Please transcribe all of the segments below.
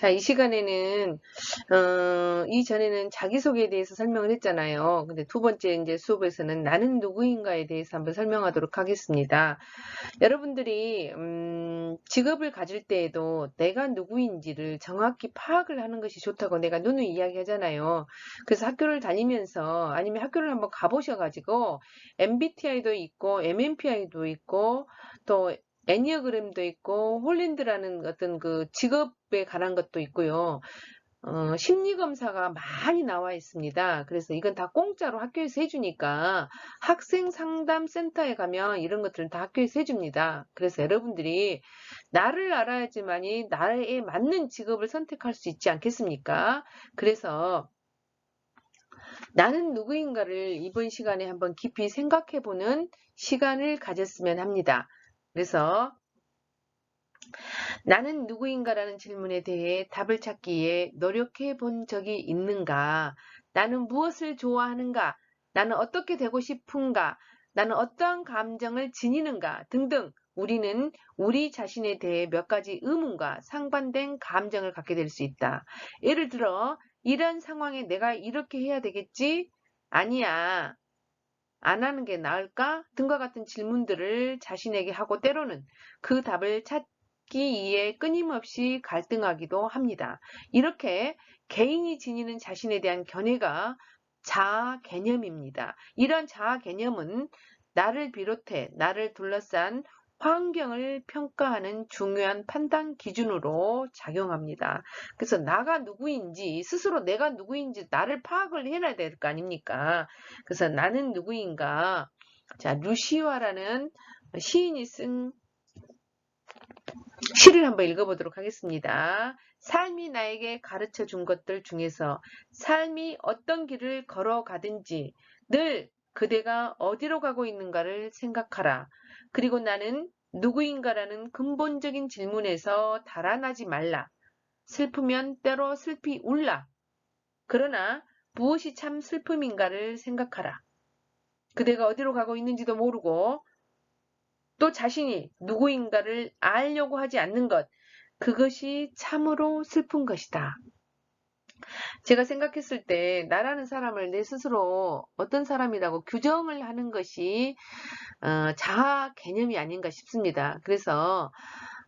자, 이 시간에는, 어, 이전에는 자기소개에 대해서 설명을 했잖아요. 근데 두 번째 이제 수업에서는 나는 누구인가에 대해서 한번 설명하도록 하겠습니다. 여러분들이, 음, 직업을 가질 때에도 내가 누구인지를 정확히 파악을 하는 것이 좋다고 내가 누누이 이야기하잖아요. 그래서 학교를 다니면서 아니면 학교를 한번 가보셔가지고 MBTI도 있고 MMPI도 있고 또 애니어그램도 있고 홀린드라는 어떤 그 직업에 관한 것도 있고요. 어, 심리검사가 많이 나와 있습니다. 그래서 이건 다 공짜로 학교에서 해주니까 학생 상담 센터에 가면 이런 것들은 다 학교에서 해줍니다. 그래서 여러분들이 나를 알아야지만이 나에 맞는 직업을 선택할 수 있지 않겠습니까? 그래서 나는 누구인가를 이번 시간에 한번 깊이 생각해보는 시간을 가졌으면 합니다. 그래서 나는 누구인가라는 질문에 대해 답을 찾기에 노력해 본 적이 있는가? 나는 무엇을 좋아하는가? 나는 어떻게 되고 싶은가? 나는 어떠한 감정을 지니는가? 등등 우리는 우리 자신에 대해 몇 가지 의문과 상반된 감정을 갖게 될 수 있다. 예를 들어 이런 상황에 내가 이렇게 해야 되겠지? 아니야. 안 하는 게 나을까? 등과 같은 질문들을 자신에게 하고 때로는 그 답을 찾기 위해 끊임없이 갈등하기도 합니다. 이렇게 개인이 지니는 자신에 대한 견해가 자아 개념입니다. 이런 자아 개념은 나를 비롯해 나를 둘러싼 환경을 평가하는 중요한 판단 기준으로 작용합니다. 그래서 나가 누구인지 스스로 내가 누구인지 나를 파악을 해놔야 될 거 아닙니까? 그래서 나는 누구인가? 자, 루시와라는 시인이 쓴 시를 한번 읽어보도록 하겠습니다. 삶이 나에게 가르쳐 준 것들 중에서 삶이 어떤 길을 걸어가든지 늘 그대가 어디로 가고 있는가를 생각하라. 그리고 나는 누구인가라는 근본적인 질문에서 달아나지 말라. 슬프면 때로 슬피 울라. 그러나 무엇이 참 슬픔인가를 생각하라. 그대가 어디로 가고 있는지도 모르고 또 자신이 누구인가를 알려고 하지 않는 것. 그것이 참으로 슬픈 것이다. 제가 생각했을 때 나라는 사람을 내 스스로 어떤 사람이라고 규정을 하는 것이 어, 자아 개념이 아닌가 싶습니다. 그래서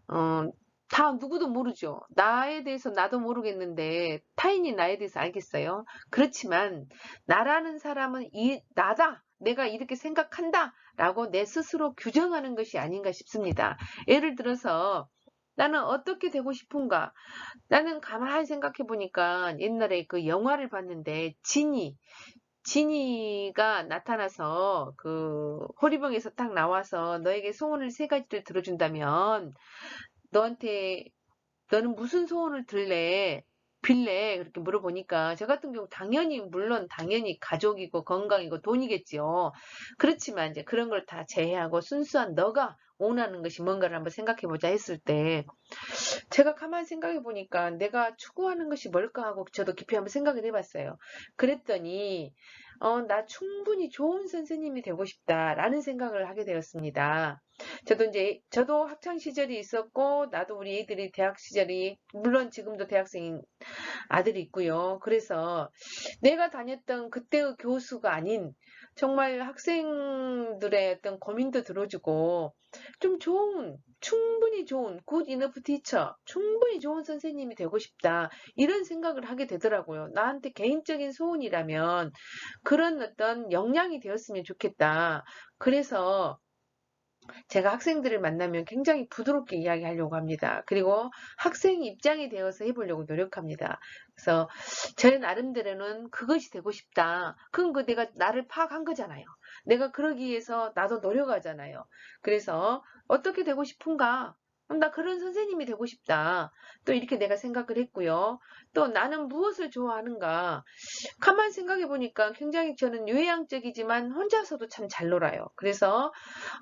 어, 다 누구도 모르죠. 나에 대해서 나도 모르겠는데 타인이 나에 대해서 알겠어요. 그렇지만 나라는 사람은 이 나다. 내가 이렇게 생각한다. 라고 내 스스로 규정하는 것이 아닌가 싶습니다. 예를 들어서 나는 어떻게 되고 싶은가? 나는 가만히 생각해 보니까 옛날에 그 영화를 봤는데 진이 진이가 나타나서 그 호리병에서 딱 나와서 너에게 소원을 세 가지를 들어준다면 너한테 너는 무슨 소원을 들래? 빌래? 그렇게 물어보니까 저 같은 경우 당연히 물론 당연히 가족이고 건강이고 돈이겠지요. 그렇지만 이제 그런 걸 다 제외하고 순수한 너가 원하는 것이 뭔가를 한번 생각해 보자 했을 때 제가 가만히 생각해 보니까 내가 추구하는 것이 뭘까 하고 저도 깊이 한번 생각을 해봤어요. 그랬더니 어, 나 충분히 좋은 선생님이 되고 싶다라는 생각을 하게 되었습니다. 저도 이제 저도 학창 시절이 있었고 나도 우리 애들이 대학 시절이 물론 지금도 대학생인 아들이 있고요. 그래서 내가 다녔던 그때의 교수가 아닌 정말 학생들의 어떤 고민도 들어주고 좀 좋은 충분히 좋은 굿 이너프 티처 충분히 좋은 선생님이 되고 싶다 이런 생각을 하게 되더라고요. 나한테 개인적인 소원이라면 그런 어떤 역량이 되었으면 좋겠다. 그래서 제가 학생들을 만나면 굉장히 부드럽게 이야기하려고 합니다. 그리고 학생 입장이 되어서 해보려고 노력합니다. 그래서 제 나름대로는 그것이 되고 싶다. 그건 그 내가 나를 파악한 거잖아요. 내가 그러기 위해서 나도 노력하잖아요. 그래서 어떻게 되고 싶은가? 나 그런 선생님이 되고 싶다. 또 이렇게 내가 생각을 했고요. 또 나는 무엇을 좋아하는가? 가만 생각해 보니까 굉장히 저는 요양적이지만 혼자서도 참 잘 놀아요. 그래서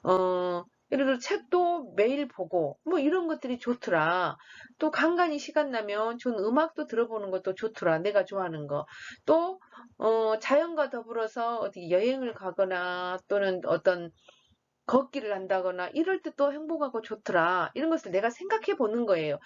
어 예를 들어 책도 매일 보고 뭐 이런 것들이 좋더라. 또 간간히 시간 나면 좋은 음악도 들어보는 것도 좋더라. 내가 좋아하는 거. 또 어, 자연과 더불어서 어디 여행을 가거나 또는 어떤 걷기를 한다거나 이럴 때 또 행복하고 좋더라. 이런 것을 내가 생각해 보는 거예요.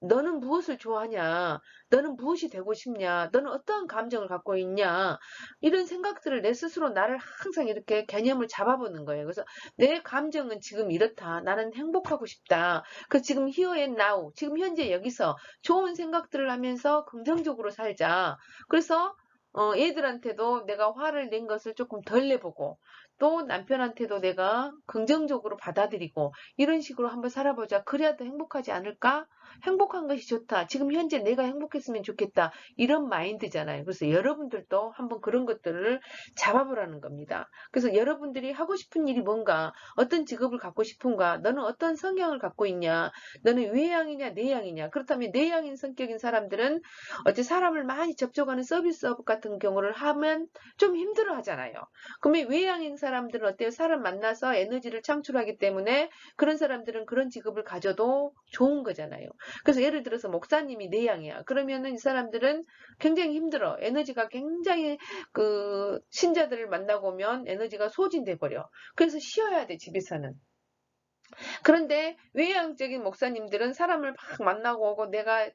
너는 무엇을 좋아하냐? 너는 무엇이 되고 싶냐? 너는 어떠한 감정을 갖고 있냐? 이런 생각들을 내 스스로 나를 항상 이렇게 개념을 잡아보는 거예요. 그래서 내 감정은 지금 이렇다. 나는 행복하고 싶다. 그 지금 and now, 지금 현재 여기서 좋은 생각들을 하면서 긍정적으로 살자. 그래서 어, 애들한테도 내가 화를 낸 것을 조금 덜 내보고 또 남편한테도 내가 긍정적으로 받아들이고 이런 식으로 한번 살아보자. 그래야 더 행복하지 않을까? 행복한 것이 좋다. 지금 현재 내가 행복했으면 좋겠다. 이런 마인드잖아요. 그래서 여러분들도 한번 그런 것들을 잡아보라는 겁니다. 그래서 여러분들이 하고 싶은 일이 뭔가, 어떤 직업을 갖고 싶은가, 너는 어떤 성향을 갖고 있냐, 너는 외향이냐, 내향이냐. 그렇다면 내향인 성격인 사람들은 어째 사람을 많이 접촉하는 서비스업 같은 경우를 하면 좀 힘들어 하잖아요. 그러면 외향인 사람들은 어때요? 사람 만나서 에너지를 창출하기 때문에 그런 사람들은 그런 직업을 가져도 좋은 거잖아요. 그래서 예를 들어서 목사님이 내향이야. 그러면은 이 사람들은 굉장히 힘들어. 에너지가 굉장히 그 신자들을 만나고 오면 에너지가 소진돼 버려. 그래서 쉬어야 돼 집에서는. 그런데 외향적인 목사님들은 사람을 막 만나고 오고 내가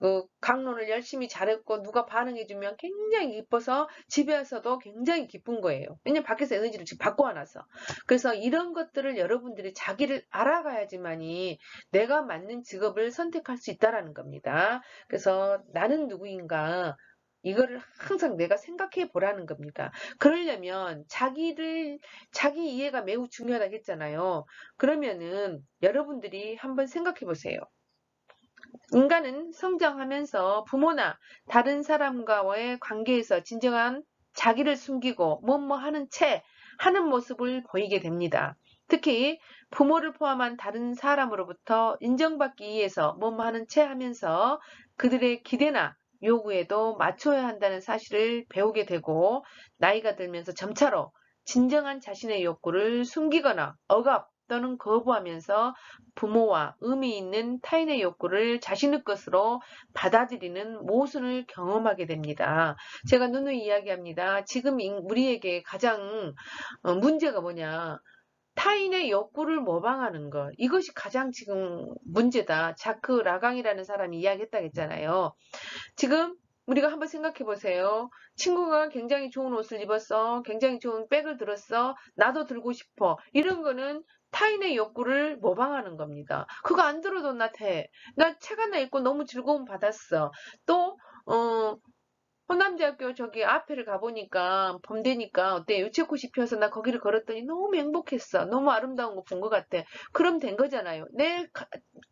그 강론을 열심히 잘했고 누가 반응해주면 굉장히 기뻐서 집에서도 굉장히 기쁜 거예요. 왜냐면 밖에서 에너지를 지금 와놔서. 그래서 이런 것들을 여러분들이 자기를 알아가야지만이 내가 맞는 직업을 선택할 수 있다라는 겁니다. 그래서 나는 누구인가 이거를 항상 내가 생각해 보라는 겁니다. 그러려면 자기를 자기 이해가 매우 중요하다고 했잖아요. 그러면은 여러분들이 한번 생각해 보세요. 인간은 성장하면서 부모나 다른 사람과의 관계에서 진정한 자기를 숨기고 뭐뭐 하는 채 하는 모습을 보이게 됩니다. 특히 부모를 포함한 다른 사람으로부터 인정받기 위해서 뭐뭐 하는 채 하면서 그들의 기대나 요구에도 맞춰야 한다는 사실을 배우게 되고 나이가 들면서 점차로 진정한 자신의 욕구를 숨기거나 억압 또는 거부하면서 부모와 의미 있는 타인의 욕구를 자신의 것으로 받아들이는 모순을 경험하게 됩니다. 제가 누누이 이야기합니다. 지금 우리에게 가장 어, 문제가 뭐냐. 타인의 욕구를 모방하는 것 이것이 가장 지금 문제다. 자크 라강이라는 사람이 이야기했다 했잖아요. 지금 우리가 한번 생각해 보세요. 친구가 굉장히 좋은 옷을 입었어. 굉장히 좋은 백을 들었어. 나도 들고 싶어. 이런 거는 타인의 욕구를 모방하는 겁니다. 그거 안 들어도 나 돼. 나 책 하나 읽고 너무 즐거움 받았어. 또, 어, 호남대학교 저기 앞에를 가보니까 봄 되니까 어때 유채꽃이 피어서 나 거기를 걸었더니 너무 행복했어. 너무 아름다운 거 본 것 같아. 그럼 된 거잖아요. 내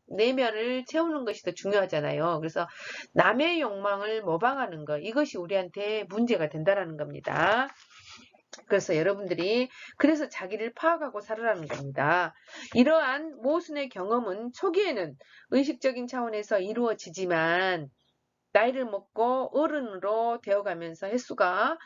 내면을 채우는 것이 더 중요하잖아요. 그래서 남의 욕망을 모방하는 것 이것이 우리한테 문제가 된다라는 겁니다. 그래서 여러분들이 그래서 자기를 파악하고 살아라는 겁니다. 이러한 모순의 경험은 초기에는 의식적인 차원에서 이루어지지만 나이를 먹고 어른으로 되어가면서 횟수가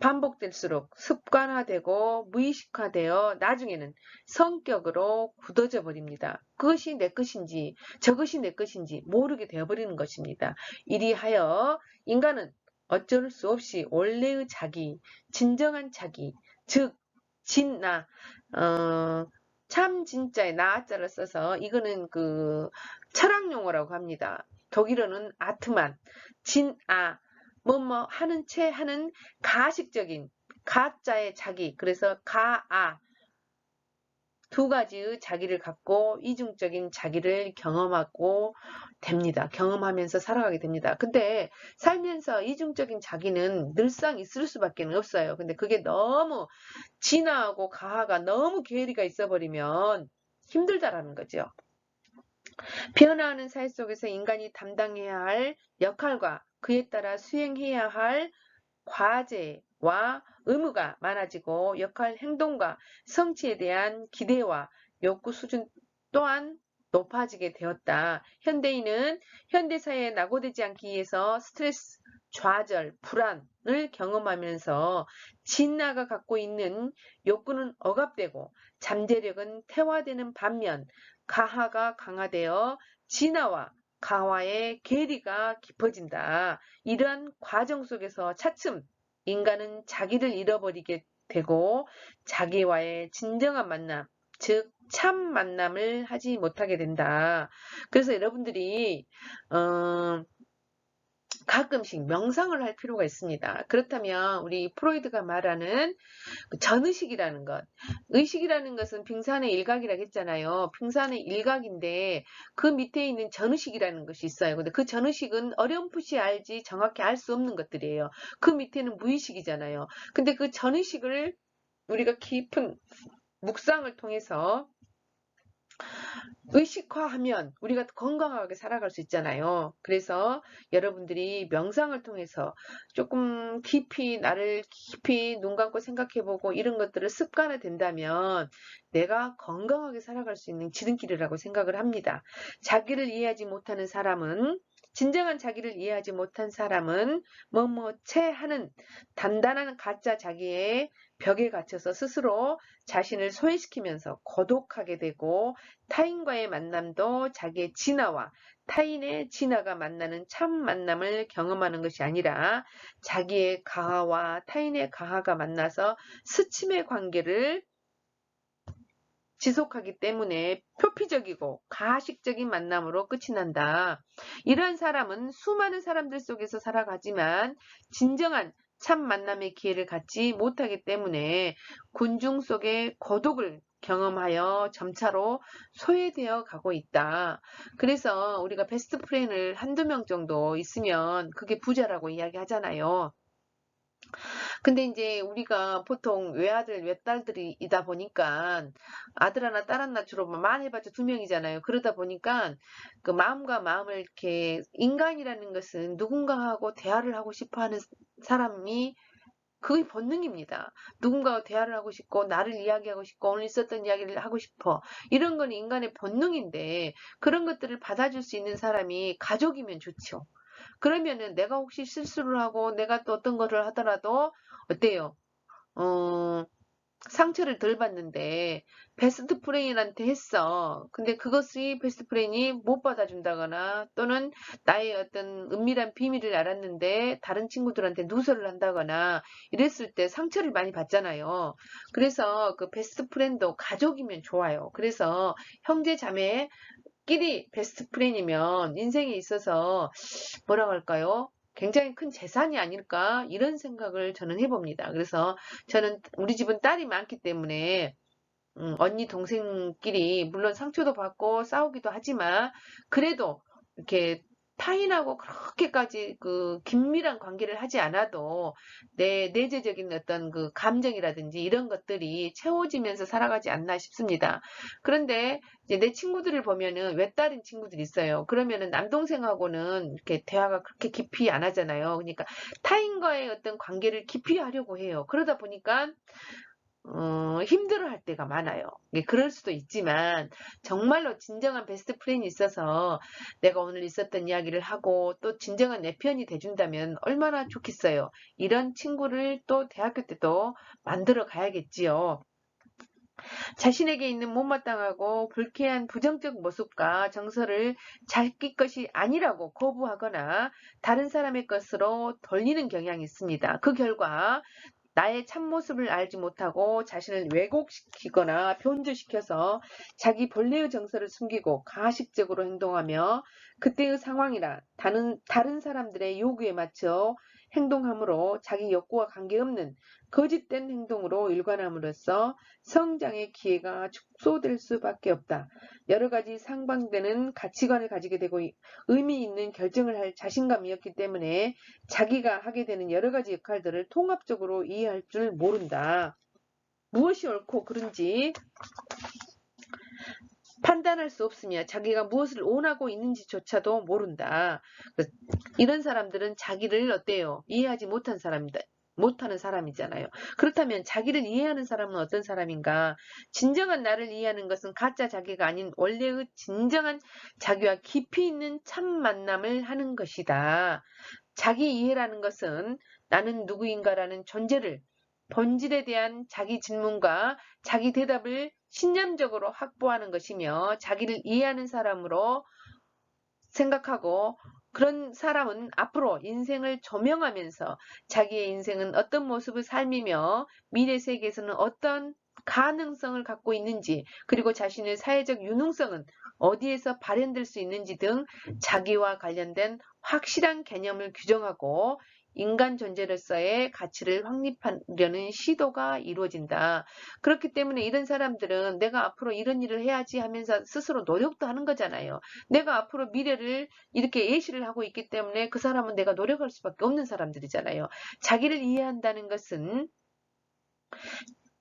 반복될수록 습관화되고 무의식화되어 나중에는 성격으로 굳어져 버립니다. 그것이 내 것인지 저것이 내 것인지 모르게 되어버리는 것입니다. 이리하여 인간은 어쩔 수 없이 원래의 자기, 진정한 자기, 즉 진나, 어, 참 진짜의 나자를 써서 이거는 그 철학 용어라고 합니다. 독일어는 아트만, 진아, 뭐뭐 하는 채 하는 가식적인 가짜의 자기, 그래서 가아 두 가지의 자기를 갖고 이중적인 자기를 경험하고 됩니다. 경험하면서 살아가게 됩니다. 근데 살면서 이중적인 자기는 늘상 있을 수밖에 없어요. 근데 그게 너무 진화하고 가하가 너무 괴리가 있어버리면 힘들다라는 거죠. 변화하는 사회 속에서 인간이 담당해야 할 역할과 그에 따라 수행해야 할 과제와 의무가 많아지고 역할 행동과 성취에 대한 기대와 욕구 수준 또한 높아지게 되었다. 현대인은 현대사회에 낙오되지 않기 위해서 스트레스, 좌절, 불안을 경험하면서 진나가 갖고 있는 욕구는 억압되고 잠재력은 태화되는 반면 가하가 강화되어 진화와 가화의 괴리가 깊어진다. 이러한 과정 속에서 차츰 인간은 자기를 잃어버리게 되고 자기와의 진정한 만남, 즉 참 만남을 하지 못하게 된다. 그래서 여러분들이 어, 가끔씩 명상을 할 필요가 있습니다. 그렇다면 우리 프로이드가 말하는 그 전의식이라는 것, 의식이라는 것은 빙산의 일각이라고 했잖아요. 빙산의 일각인데 그 밑에 있는 전의식이라는 것이 있어요. 근데 그 전의식은 어렴풋이 알지 정확히 알 수 없는 것들이에요. 그 밑에는 무의식이잖아요. 근데 그 전의식을 우리가 깊은 묵상을 통해서 의식화하면 우리가 건강하게 살아갈 수 있잖아요. 그래서 여러분들이 명상을 통해서 조금 깊이 나를 깊이 눈 감고 생각해보고 이런 것들을 습관화 된다면 내가 건강하게 살아갈 수 있는 지름길이라고 생각을 합니다. 자기를 이해하지 못하는 사람은 진정한 자기를 이해하지 못한 사람은 뭐뭐채 하는 단단한 가짜 자기의 벽에 갇혀서 스스로 자신을 소외시키면서 고독하게 되고 타인과의 만남도 자기의 진화와 타인의 진화가 만나는 참 만남을 경험하는 것이 아니라 자기의 가하와 타인의 가하가 만나서 스침의 관계를 지속하기 때문에 표피적이고 가식적인 만남으로 끝이 난다. 이러한 사람은 수많은 사람들 속에서 살아가지만 진정한 참 만남의 기회를 갖지 못하기 때문에 군중 속의 고독을 경험하여 점차로 소외되어 가고 있다. 그래서 우리가 베스트 프렌을 한두 명 정도 있으면 그게 부자라고 이야기하잖아요. 근데 이제 우리가 보통 외아들, 외딸들이다 보니까 아들 하나, 딸 하나 주로 뭐 많이 해봤자 두 명이잖아요. 그러다 보니까 그 마음과 마음을 이렇게 인간이라는 것은 누군가하고 대화를 하고 싶어 하는 사람이 그게 본능입니다. 누군가와 대화를 하고 싶고 나를 이야기하고 싶고 오늘 있었던 이야기를 하고 싶어. 이런 건 인간의 본능인데 그런 것들을 받아줄 수 있는 사람이 가족이면 좋죠. 그러면은 내가 혹시 실수를 하고 내가 또 어떤 거를 하더라도 어때요? 어, 상처를 덜 받는데 베스트 프렌이한테 했어. 근데 그것이 베스트 프렌이 못 받아준다거나 또는 나의 어떤 은밀한 비밀을 알았는데 다른 친구들한테 누설을 한다거나 이랬을 때 상처를 많이 받잖아요. 그래서 그 베스트 프렌도 가족이면 좋아요. 그래서 형제 자매 끼리 베스트 프렌이면 인생에 있어서 뭐라고 할까요? 굉장히 큰 재산이 아닐까 이런 생각을 저는 해봅니다. 그래서 저는 우리 집은 딸이 많기 때문에 음, 언니 동생끼리 물론 상처도 받고 싸우기도 하지만 그래도 이렇게 타인하고 그렇게까지 그 긴밀한 관계를 하지 않아도 내 내재적인 어떤 그 감정이라든지 이런 것들이 채워지면서 살아가지 않나 싶습니다. 그런데 이제 내 친구들을 보면은 외딸인 친구들이 있어요. 그러면은 남동생하고는 이렇게 대화가 그렇게 깊이 안 하잖아요. 그러니까 타인과의 어떤 관계를 깊이 하려고 해요. 그러다 보니까 어, 힘들어할 때가 많아요. 그럴 수도 있지만 정말로 진정한 베스트 프렌이 있어서 내가 오늘 있었던 이야기를 하고 또 진정한 내 편이 돼준다면 얼마나 좋겠어요. 이런 친구를 또 대학교 때도 만들어 가야겠지요. 자신에게 있는 못마땅하고 불쾌한 부정적 모습과 정서를 자기 것이 아니라고 거부하거나 다른 사람의 것으로 돌리는 경향이 있습니다. 그 결과 나의 참모습을 알지 못하고 자신을 왜곡시키거나 변조시켜서 자기 본래의 정서를 숨기고 가식적으로 행동하며 그때의 상황이나 다른, 다른 사람들의 요구에 맞춰 행동함으로 자기 욕구와 관계없는 거짓된 행동으로 일관함으로써 성장의 기회가 축소될 수밖에 없다. 여러 가지 상반되는 가치관을 가지게 되고 의미 있는 결정을 할 자신감이었기 때문에 자기가 하게 되는 여러 가지 역할들을 통합적으로 이해할 줄 모른다. 무엇이 옳고 그른지 판단할 수 없으며 자기가 무엇을 원하고 있는지조차도 모른다. 이런 사람들은 자기를 어때요? 이해하지 못한 사람이다. 못하는 사람이잖아요. 그렇다면 자기를 이해하는 사람은 어떤 사람인가? 진정한 나를 이해하는 것은 가짜 자기가 아닌 원래의 진정한 자기와 깊이 있는 참 만남을 하는 것이다. 자기 이해라는 것은 나는 누구인가라는 존재를 본질에 대한 자기 질문과 자기 대답을 신념적으로 확보하는 것이며 자기를 이해하는 사람으로 생각하고 그런 사람은 앞으로 인생을 조명하면서 자기의 인생은 어떤 모습을 삶이며 미래 세계에서는 어떤 가능성을 갖고 있는지, 그리고 자신의 사회적 유능성은 어디에서 발현될 수 있는지 등 자기와 관련된 확실한 개념을 규정하고 인간 존재로서의 가치를 확립하려는 시도가 이루어진다. 그렇기 때문에 이런 사람들은 내가 앞으로 이런 일을 해야지 하면서 스스로 노력도 하는 거잖아요. 내가 앞으로 미래를 이렇게 예시를 하고 있기 때문에 그 사람은 내가 노력할 수밖에 없는 사람들이잖아요. 자기를 이해한다는 것은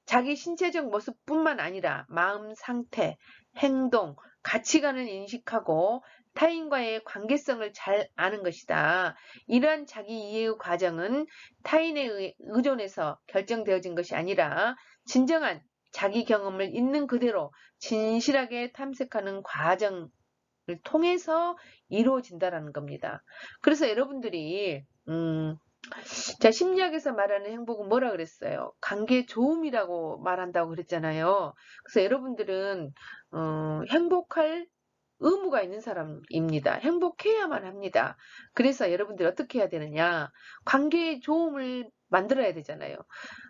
자기 신체적 모습뿐만 아니라 마음 상태, 행동, 가치관을 인식하고 타인과의 관계성을 잘 아는 것이다. 이러한 자기 이해의 과정은 타인에 의존해서 결정되어진 것이 아니라 진정한 자기 경험을 있는 그대로 진실하게 탐색하는 과정을 통해서 이루어진다라는 겁니다. 그래서 여러분들이 음, 자 심리학에서 말하는 행복은 뭐라 그랬어요? 관계 좋음이라고 말한다고 그랬잖아요. 그래서 여러분들은 어, 행복할 의무가 있는 사람입니다. 행복해야만 합니다. 그래서 여러분들이 어떻게 해야 되느냐? 관계의 좋음을 만들어야 되잖아요.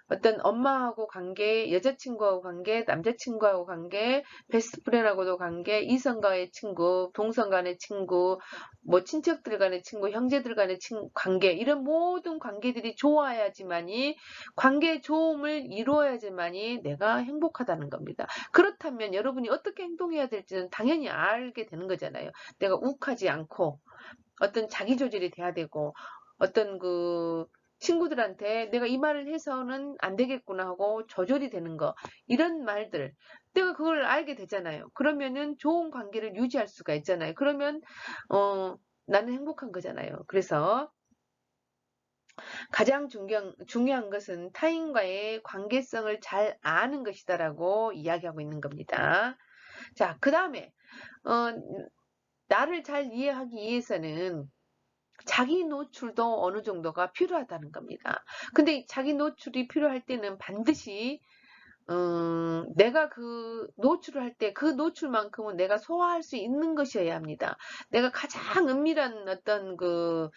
어떤 엄마하고 관계, 여자친구하고 관계, 남자친구하고 관계, 베스트프렌하고도 관계, 이성 과의 친구, 동성 간의 친구, 뭐 친척들 간의 친구, 형제들 간의 관계 이런 모든 관계들이 좋아야지만이 관계 좋음을 이루어야지만이 내가 행복하다는 겁니다. 그렇다면 여러분이 어떻게 행동해야 될지는 당연히 알게 되는 거잖아요. 내가 욱하지 않고 어떤 자기 조절이 돼야 되고 어떤 그 친구들한테 내가 이 말을 해서는 안 되겠구나 하고 조절이 되는 거 이런 말들 내가 그걸 알게 되잖아요. 그러면은 좋은 관계를 유지할 수가 있잖아요. 그러면 어 나는 행복한 거잖아요. 그래서 가장 중요한, 중요한 것은 타인과의 관계성을 잘 아는 것이다라고 이야기하고 있는 겁니다. 자, 그 다음에 어, 나를 잘 이해하기 위해서는 자기 노출도 어느 정도가 필요하다는 겁니다. 근데 자기 노출이 필요할 때는 반드시 음, 내가 그 노출을 할 때 그 노출만큼은 내가 소화할 수 있는 것이어야 합니다. 내가 가장 은밀한 어떤 그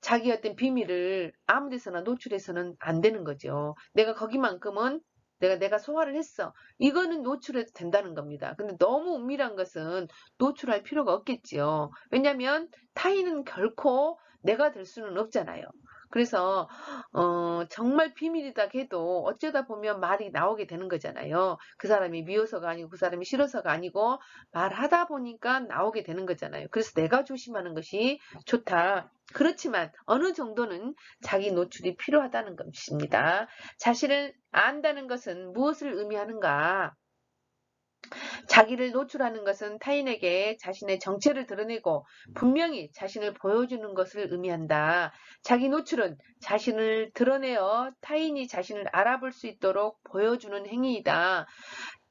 자기 어떤 비밀을 아무 데서나 노출해서는 안 되는 거죠. 내가 거기만큼은 내가 내가 소화를 했어. 이거는 노출해도 된다는 겁니다. 근데 너무 은밀한 것은 노출할 필요가 없겠지요. 왜냐하면 타인은 결코 내가 될 수는 없잖아요. 그래서 어, 정말 비밀이다 해도 어쩌다 보면 말이 나오게 되는 거잖아요. 그 사람이 미워서가 아니고 그 사람이 싫어서가 아니고 말하다 보니까 나오게 되는 거잖아요. 그래서 내가 조심하는 것이 좋다. 그렇지만 어느 정도는 자기 노출이 필요하다는 것입니다. 자신을 안다는 것은 무엇을 의미하는가? 자기를 노출하는 것은 타인에게 자신의 정체를 드러내고 분명히 자신을 보여주는 것을 의미한다. 자기 노출은 자신을 드러내어 타인이 자신을 알아볼 수 있도록 보여주는 행위이다.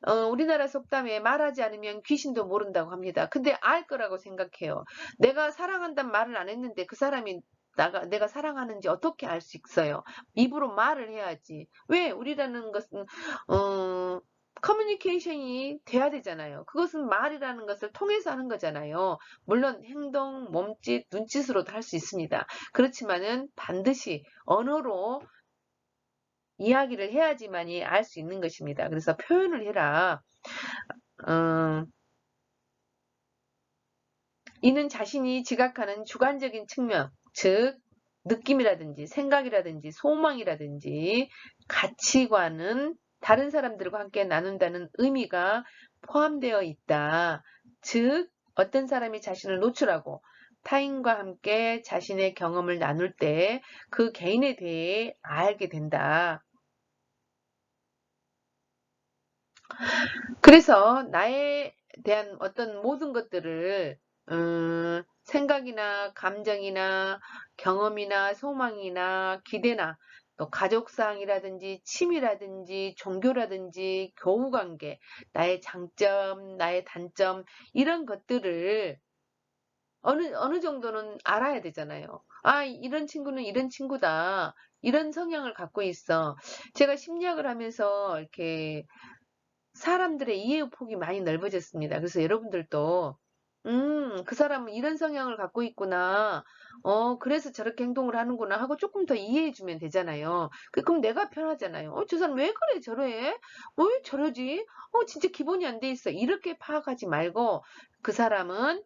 어, 우리나라 속담에 말하지 않으면 귀신도 모른다고 합니다. 근데 알 거라고 생각해요. 내가 사랑한다는 말을 안 했는데 그 사람이 나가, 내가 사랑하는지 어떻게 알 수 있어요? 입으로 말을 해야지. 왜? 우리라는 것은, 어, 커뮤니케이션이 돼야 되잖아요. 그것은 말이라는 것을 통해서 하는 거잖아요. 물론 행동, 몸짓, 눈짓으로도 할 수 있습니다. 그렇지만은 반드시 언어로 이야기를 해야지만이 알 수 있는 것입니다. 그래서 표현을 해라. 어, 이는 자신이 지각하는 주관적인 측면, 즉 느낌이라든지 생각이라든지 소망이라든지 가치관은 다른 사람들과 함께 나눈다는 의미가 포함되어 있다. 즉 어떤 사람이 자신을 노출하고 타인과 함께 자신의 경험을 나눌 때 그 개인에 대해 알게 된다. 그래서 나에 대한 어떤 모든 것들을 음, 생각이나 감정이나 경험이나 소망이나 기대나 또 가족상이라든지 취미라든지 종교라든지 교우관계, 나의 장점, 나의 단점 이런 것들을 어느 어느 정도는 알아야 되잖아요. 아 이런 친구는 이런 친구다. 이런 성향을 갖고 있어. 제가 심리학을 하면서 이렇게 사람들의 이해 폭이 많이 넓어졌습니다. 그래서 여러분들도 음, 그 사람은 이런 성향을 갖고 있구나. 어, 그래서 저렇게 행동을 하는구나 하고 조금 더 이해해 주면 되잖아요. 그- 그럼 내가 편하잖아요. 어, 저 사람 왜 그래, 저래? 어, 왜 저러지? 어, 진짜 기본이 안 돼 있어. 이렇게 파악하지 말고 그 사람은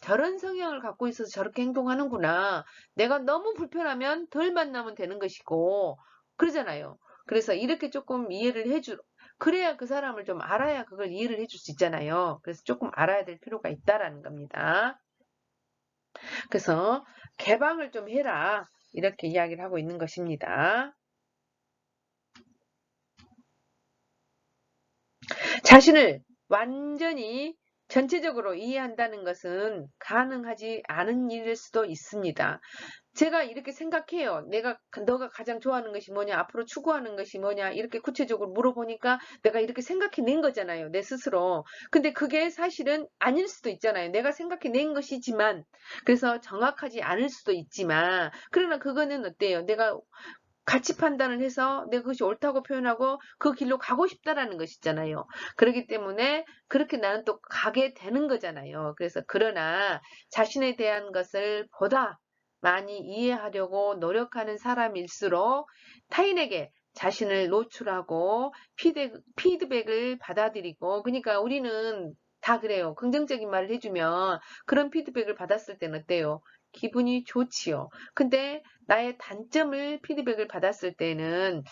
저런 성향을 갖고 있어서 저렇게 행동하는구나. 내가 너무 불편하면 덜 만나면 되는 것이고, 그러잖아요. 그래서 이렇게 조금 이해를 해주, 그래야 그 사람을 좀 알아야 그걸 이해를 해줄 수 있잖아요. 그래서 조금 알아야 될 필요가 있다라는 겁니다. 그래서 개방을 좀 해라. 이렇게 이야기를 하고 있는 것입니다. 자신을 완전히 전체적으로 이해한다는 것은 가능하지 않은 일일 수도 있습니다. 제가 이렇게 생각해요. 내가 너가 가장 좋아하는 것이 뭐냐, 앞으로 추구하는 것이 뭐냐 이렇게 구체적으로 물어보니까 내가 이렇게 생각해낸 거잖아요. 내 스스로. 근데 그게 사실은 아닐 수도 있잖아요. 내가 생각해낸 것이지만 그래서 정확하지 않을 수도 있지만 그러나 그거는 어때요? 내가 가치 판단을 해서 내가 그것이 옳다고 표현하고 그 길로 가고 싶다라는 것이잖아요. 그렇기 때문에 그렇게 나는 또 가게 되는 거잖아요. 그래서 그러나 자신에 대한 것을 보다 많이 이해하려고 노력하는 사람일수록 타인에게 자신을 노출하고 피드, 피드백 을 받아들이고 그러니까 우리는 다 그래요. 긍정적인 말을 해주면 그런 피드백을 받았을 때는 어때요? 기분이 좋지요. 근데 나의 단점을 피드백을 받았을 때는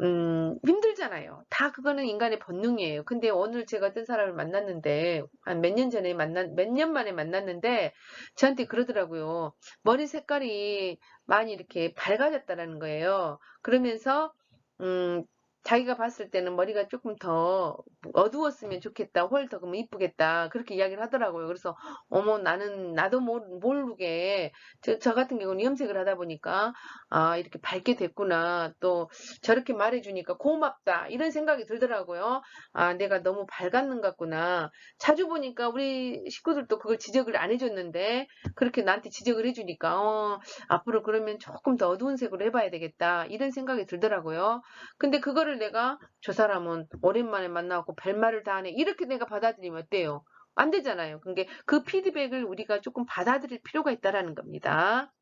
음, 힘들잖아요. 다 그거는 인간의 본능이에요. 근데 오늘 제가 어떤 사람을 만났는데 한 몇 년 전에 만난 몇 년 만에 만났는데 저한테 그러더라고요. 머리 색깔이 많이 이렇게 밝아졌다라는 거예요. 그러면서 음, 자기가 봤을 때는 머리가 조금 더 어두웠으면 좋겠다. 홀 더 그러면 이쁘겠다. 그렇게 이야기를 하더라고요. 그래서 어머 나는 나도 모르게 저, 저 같은 경우는 염색을 하다 보니까 아 이렇게 밝게 됐구나. 또 저렇게 말해주니까 고맙다. 이런 생각이 들더라고요. 아 내가 너무 밝았는 것 같구나. 자주 보니까 우리 식구들도 그걸 지적을 안 해줬는데 그렇게 나한테 지적을 해주니까 어 앞으로 그러면 조금 더 어두운 색으로 해봐야 되겠다. 이런 생각이 들더라고요. 근데 그거를 내가 저 사람은 오랜만에 만나고 별말을 다 하네. 이렇게 내가 받아들이면 어때요? 안 되잖아요. 그러니까 그 피드백을 우리가 조금 받아들일 필요가 있다라는 겁니다.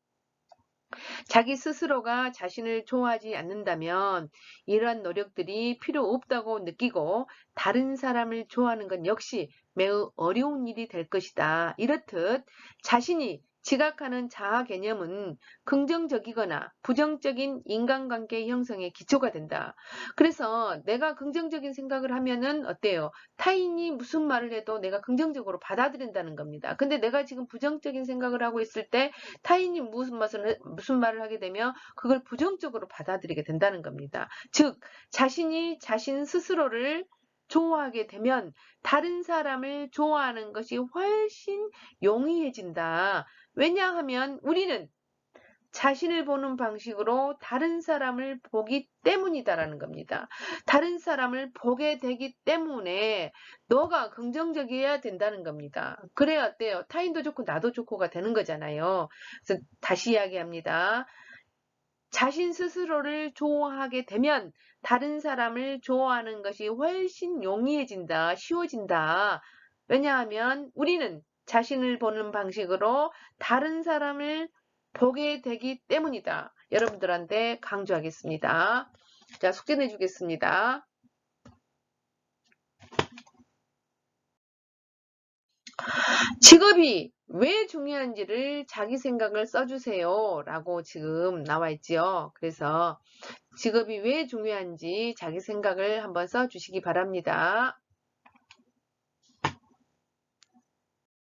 자기 스스로가 자신을 좋아하지 않는다면 이러한 노력들이 필요 없다고 느끼고 다른 사람을 좋아하는 건 역시 매우 어려운 일이 될 것이다. 이렇듯 자신이 지각하는 자아 개념은 긍정적이거나 부정적인 인간관계 형성의 기초가 된다. 그래서 내가 긍정적인 생각을 하면은 어때요? 타인이 무슨 말을 해도 내가 긍정적으로 받아들인다는 겁니다. 근데 내가 지금 부정적인 생각을 하고 있을 때 타인이 무슨 말을, 무슨 말을 하게 되면 그걸 부정적으로 받아들이게 된다는 겁니다. 즉, 자신이 자신 스스로를 좋아하게 되면 다른 사람을 좋아하는 것이 훨씬 용이해진다. 왜냐하면 우리는 자신을 보는 방식으로 다른 사람을 보기 때문이다라는 겁니다. 다른 사람을 보게 되기 때문에 너가 긍정적이어야 된다는 겁니다. 그래야 어때요? 타인도 좋고 나도 좋고가 되는 거잖아요. 그래서 다시 이야기합니다. 자신 스스로를 좋아하게 되면 다른 사람을 좋아하는 것이 훨씬 용이해진다, 쉬워진다. 왜냐하면 우리는 자신을 보는 방식으로 다른 사람을 보게 되기 때문이다. 여러분들한테 강조하겠습니다. 자, 숙제 내주겠습니다. 직업이 왜 중요한지를 자기 생각을 써주세요. 라고 지금 나와 있지요. 그래서 직업이 왜 중요한지 자기 생각을 한번 써주시기 바랍니다.